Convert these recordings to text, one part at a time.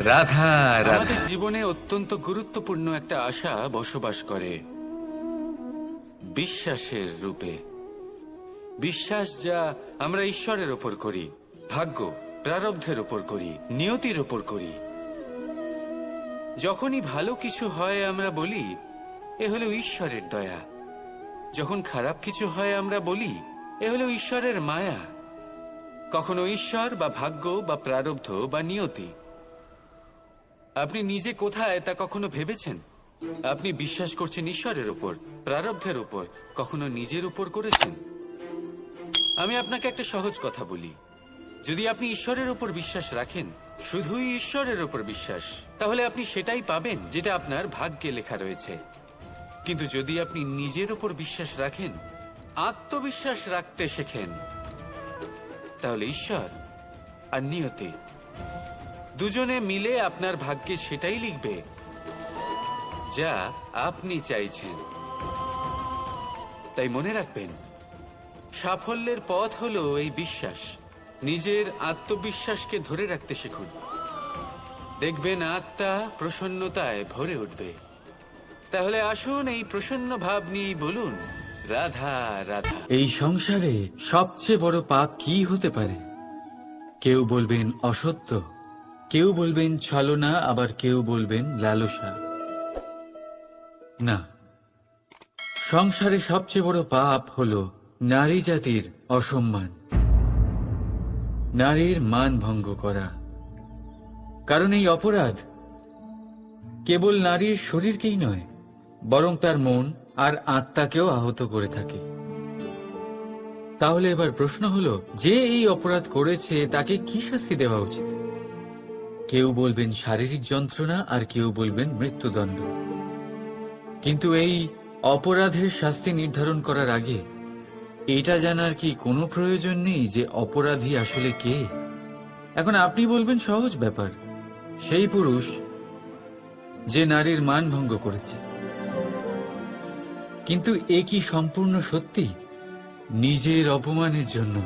রাধা রাধা। জীবনে অত্যন্ত গুরুত্বপূর্ণ একটা আশা বসবাস করে। বিশ্বাসের রূপে। বিশ্বাস যা আমরা ঈশ্বরের ওপর করি, ভাগ্য প্রারব্ধের ওপর করি, নিয়তির ওপর করি। যখনই ভালো কিছু হয় আমরা বলি, এ হলো ঈশ্বরের দয়া। যখন খারাপ কিছু হয় আমরা বলি, এ হলো ঈশ্বরের মায়া। কখনো ঈশ্বর বা ভাগ্য বা প্রারব্ধ বা নিয়তি। আপনি নিজে কোথায় তা কখনো ভেবেছেন? আপনি বিশ্বাস করছেন ঈশ্বরের উপর, প্রারব্ধের উপর, কখনো নিজের উপর করেছেন? আমি আপনাকে একটা সহজ কথা বলি। যদি আপনি ঈশ্বরের উপর বিশ্বাস রাখেন, শুধুই ঈশ্বরের উপর বিশ্বাস, তাহলে আপনি সেটাই পাবেন যেটা আপনার ভাগ্যে লেখা রয়েছে। কিন্তু যদি আপনি নিজের উপর বিশ্বাস রাখেন, আত্মবিশ্বাস রাখতে শেখেন, তাহলে ঈশ্বর আর নিয়তি দুজনে মিলে আপনার ভাগ্যে সেটাই লিখবে, যা আপনি চাইছেন। তাই মনে রাখবেন, সাফল্যের পথ হলো এই বিশ্বাস। নিজের আত্মবিশ্বাসকে ধরে রাখতে শিখুন। দেখবেন আত্মা প্রসন্নতায় ভরে উঠবে। তাহলে আসুন এই প্রসন্ন ভাব নিয়ে বলুন, রাধা রাধা। এই সংসারে সবচেয়ে বড় পাপ কি হতে পারে? কেউ বলবেন, অসত্য। কেউ বলবেন ছলনা, আবার কেউ বলবেন লালসা। না, সংসারে সবচেয়ে বড় পাপ হল নারী জাতির অসম্মান। নারীর মান ভঙ্গ করা। কারণ এই অপরাধ কেবল নারীর শরীরকেই নয়, বরং তার মন আর আত্মাকেও আহত করে থাকে। তাহলে এবার প্রশ্ন হলো, যে এই অপরাধ করেছে তাকে কি শাস্তি দেওয়া উচিত? কেউ বলবেন শারীরিক যন্ত্রণা আর কেউ বলবেন মৃত্যুদণ্ড। কিন্তু এই অপরাধের শাস্তি নির্ধারণ করার আগে, এটা জানার কি কোনো প্রয়োজন নেই যে অপরাধী আসলে কে? এখন আপনি বলবেন সহজ ব্যাপার। সেই পুরুষ যে নারীর মান ভঙ্গ করেছে। কিন্তু এ কি সম্পূর্ণ সত্যি? নিজের অপমানের জন্য।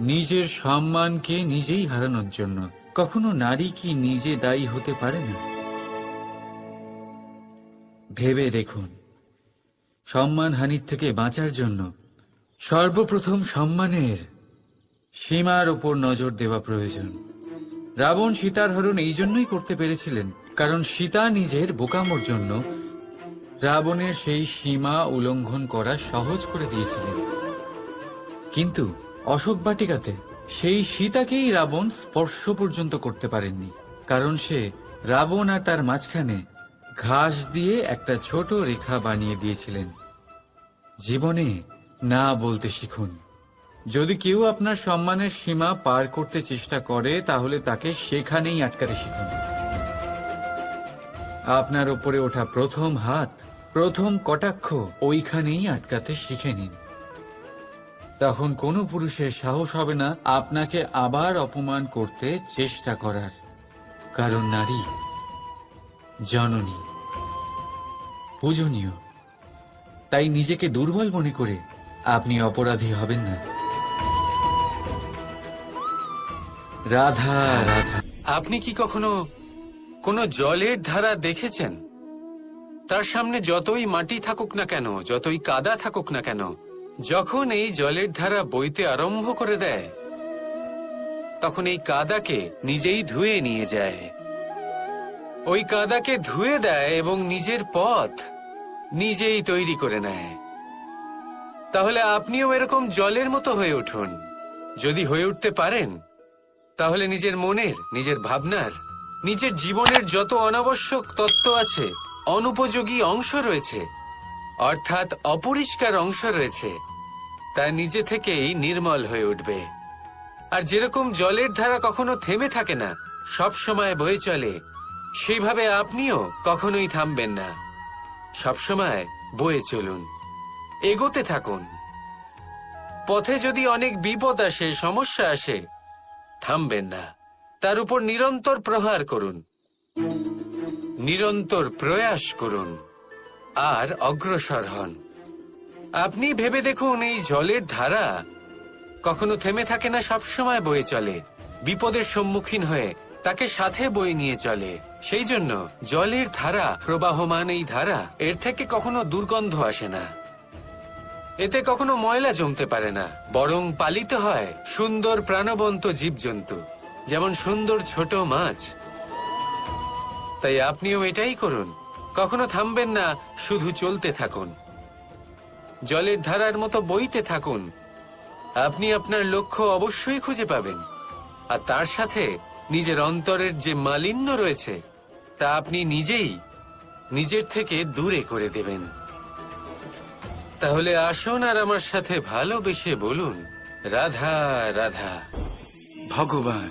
নিজের সম্মানকে নিজেই হারানোর জন্য। কখনো নারী কি নিজে দায়ী হতে পারে না? ভেবে দেখুন, সম্মানহানির থেকে বাঁচার জন্য সর্বপ্রথম সম্মানের সীমার ওপর নজর দেওয়া প্রয়োজন। রাবণ সীতার হরণ এই জন্যই করতে পেরেছিলেন, কারণ সীতা নিজের বোকামোর জন্য রাবণের সেই সীমা উল্লঙ্ঘন করা সহজ করে দিয়েছিলেন। কিন্তু অশোক বাটিকাতে সেই সীতাকেই রাবণ স্পর্শ পর্যন্ত করতে পারেননি, কারণ সে রাবণ আর তার মাঝখানে ঘাস দিয়ে একটা ছোট রেখা বানিয়ে দিয়েছিলেন। জীবনে না বলতে শিখুন। যদি কেউ আপনার সম্মানের সীমা পার করতে চেষ্টা করে, তাহলে তাকে সেখানেই আটকাতে শিখুন। আপনার ওপরে ওঠা প্রথম হাত, প্রথম কটাক্ষ ওইখানেই আটকাতে শিখে নিন। তখন কোনো পুরুষের সাহস হবে না আপনাকে আবার অপমান করতে চেষ্টা করার। কারণ নারী জননী, পূজনীয়। তাই নিজেকে দুর্বল মনে করে আপনি অপরাধী হবেন না। রাধা রাধা। আপনি কি কখনো কোনো জলের ধারা দেখেছেন? তার সামনে যতই মাটি থাকুক না কেন, যতই কাদা থাকুক না কেন যখন এই জলের ধারা বইতে আরম্ভ করে দেয়, তখন এই কাদাকে নিজেই ধুয়ে নিয়ে যায়। ওই কাদাকে ধুয়ে দেয় এবং নিজের পথ নিজেই তৈরি করে নেয়। তাহলে আপনিও এরকম জলের মতো হয়ে উঠুন। যদি হয়ে উঠতে পারেন, তাহলে নিজের মনের, নিজের ভাবনার, নিজের জীবনের যত অনাবশ্যক তত্ত্ব আছে, অনুপযোগী অংশ রয়েছে অর্থাৎ অপরিষ্কার অংশ রয়েছে। তা নিজে থেকেই নির্মল হয়ে উঠবে। আর যেরকম জলের ধারা কখনো থেমে থাকে না, সব সময় বয়ে চলে, সেইভাবে আপনিও কখনোই থামবেন না। সবসময় বয়ে চলুন, এগোতে থাকুন। পথে যদি অনেক বিপদ আসে, সমস্যা আসে, থামবেন না। তার উপর নিরন্তর প্রহার করুন। নিরন্তর প্রয়াস করুন। আর অগ্রসর হন। আপনি ভেবে দেখুন, এই জলের ধারা কখনো থেমে থাকে না, সবসময় বয়ে চলে। বিপদের সম্মুখীন হয়ে তাকে সাথে বয়ে নিয়ে চলে। সেই জন্য জলের ধারা, প্রবাহমান এই ধারা, এর থেকে কখনো দুর্গন্ধ আসে না। এতে কখনো ময়লা জমতে পারে না। বরং পালিত হয় সুন্দর প্রাণবন্ত জীবজন্তু, যেমন সুন্দর ছোট মাছ। তাই আপনিও এটাই করুন। কখনো থামবেন না, শুধু চলতে থাকুন। জলের ধারার মতো বইতে থাকুন। আপনি আপনার লক্ষ্য অবশ্যই খুঁজে পাবেন। আর তার সাথে নিজের অন্তরের যে মালিন্য রয়েছে, তা আপনি নিজেই নিজের থেকে দূরে করে দেবেন। তাহলে আসুন আর আমার সাথে ভালোবেসে বলুন, রাধা রাধা। ভগবান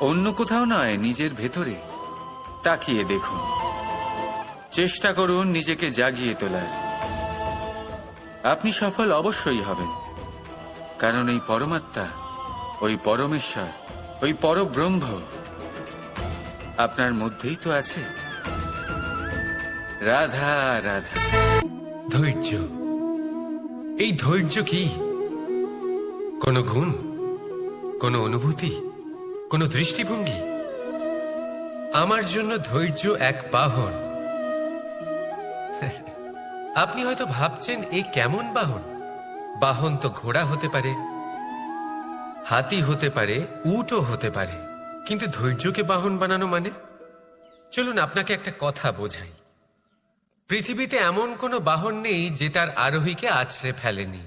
অন্য কোথাও নয়, নিজের ভেতরে। তাকিয়ে দেখুন। চেষ্টা করুন নিজেকে জাগিয়ে তোলার। আপনি সফল অবশ্যই হবেন। কারণ এই পরমাত্মা, ওই পরমেশ্বর, ওই পরব্রহ্ম আপনার মধ্যেই তো আছে। রাধা রাধা। ধৈর্য। এই ধৈর্য কি? কোনো গুণ? কোনো অনুভূতি? কোনো দৃষ্টিভঙ্গি? আমার জন্য ধৈর্য এক বাহন। আপনি হয়তো ভাবছেন এই কেমন বাহন? বাহন তো ঘোড়া হতে পারে, হাতি হতে পারে, উটও হতে পারে। কিন্তু ধৈর্যকে বাহন বানানো মানে? চলুন আপনাকে একটা কথা বোঝাই। পৃথিবীতে এমন কোনো বাহন নেই যে তার আরোহীকে আছড়ে ফেলেনি।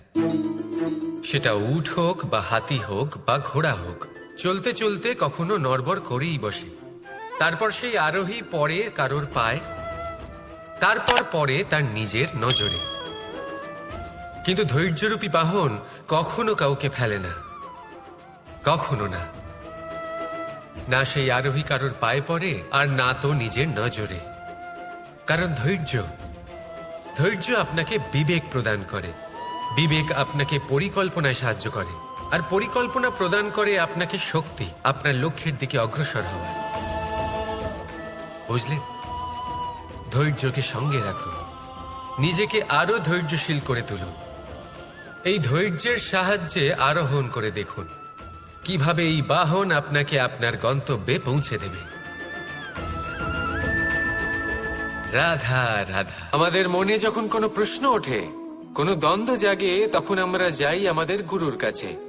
সেটা উট হোক বা হাতি হোক বা ঘোড়া হোক চলতে চলতে কখনো নড়বড় করেই বসে। তারপর সেই আরোহী পরে কারোর পায়, তারপর পরে তার নিজের নজরে। কিন্তু ধৈর্যরূপী বাহন কখনো কাউকে ফেলে না, কখনো না। না সেই আরোহী কারোর পায়ে পড়ে, আর না তো নিজের নজরে। কারণ ধৈর্য ধৈর্য আপনাকে বিবেক প্রদান করে, বিবেক আপনাকে পরিকল্পনায় সাহায্য করে। আর পরিকল্পনা প্রদান করে আপনাকে শক্তি, আপনার লক্ষ্যের দিকে অগ্রসর হওয়ার। বুঝলেন ধৈর্যকে সঙ্গে রাখুন। নিজেকে আরও ধৈর্যশীল করে তুলুন। এই ধৈর্যের সাহায্যে আরোহণ করে দেখুন, কীভাবে এই বাহন আপনাকে আপনার গন্তব্যে পৌঁছে দেবে। রাধা রাধা। আমাদের মনে যখন কোনো প্রশ্ন ওঠে, কোনো দ্বন্দ্ব জাগে, তখন আমরা যাই আমাদের গুরুর কাছে।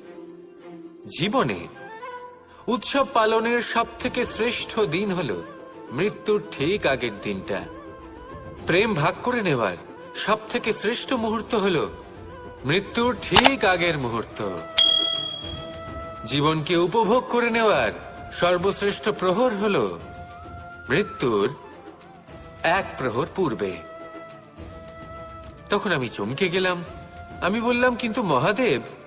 জীবনে উৎসব পালনের সব থেকে শ্রেষ্ঠ দিন হল মৃত্যুর ঠিক আগের দিনটা। প্রেম ভাগ করে নেওয়ার সব থেকে শ্রেষ্ঠ মুহূর্ত হল মৃত্যুর ঠিক আগের মুহূর্ত। জীবনকে উপভোগ করে নেওয়ার সর্বশ্রেষ্ঠ প্রহর হল মৃত্যুর এক প্রহর পূর্বে। তখন আমি চমকে গেলাম। আমি বললাম, কিন্তু মহাদেব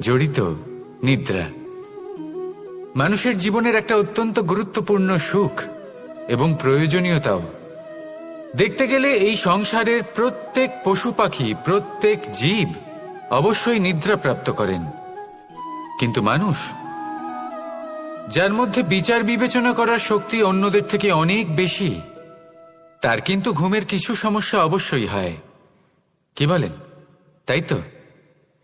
জড়িত, নিদ্রা। মানুষের জীবনের একটা অত্যন্ত গুরুত্বপূর্ণ সুখ এবং প্রয়োজনীয়তাও। দেখতে গেলে এই সংসারের প্রত্যেক পশু পাখি, প্রত্যেক জীব অবশ্যই নিদ্রা প্রাপ্ত করেন। কিন্তু মানুষ, যার মধ্যে বিচার বিবেচনা করার শক্তি অন্যদের থেকে অনেক বেশি, তার কিন্তু ঘুমের কিছু সমস্যা অবশ্যই হয়। কি বলেন? তাই তো?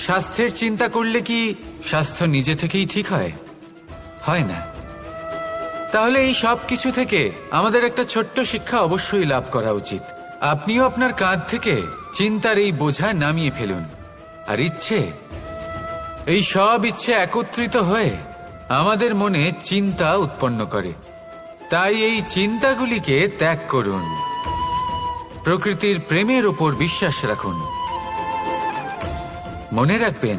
স্বাস্থ্যের চিন্তা করলে কি স্বাস্থ্য নিজে থেকেই ঠিক হয়? হয় না। তাহলে এই সব কিছু থেকে আমাদের একটা ছোট্ট শিক্ষা অবশ্যই লাভ করা উচিত। আপনিও আপনার কাঁধ থেকে চিন্তার এই বোঝা নামিয়ে ফেলুন। আর ইচ্ছে? এই সব ইচ্ছে একত্রিত হয়ে আমাদের মনে চিন্তা উৎপন্ন করে। তাই এই চিন্তাগুলিকে ত্যাগ করুন। প্রকৃতির প্রেমের ওপর বিশ্বাস রাখুন। মনে রাখবেন,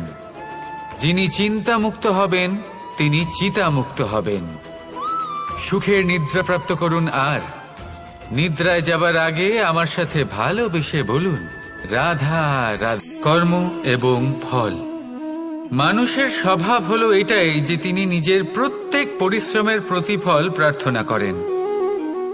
যিনি চিন্তা মুক্ত হবেন, তিনি চিতা মুক্ত হবেন। সুখের নিদ্রা প্রাপ্ত করুন আর, নিদ্রায় যাবার আগে আমার সাথে ভালোবেসে বলুন, রাধা রাধা। কর্ম এবং ফল। মানুষের স্বভাব হলো এটাই যে তিনি নিজের প্রত্যেক পরিশ্রমের প্রতিফল প্রার্থনা করেন।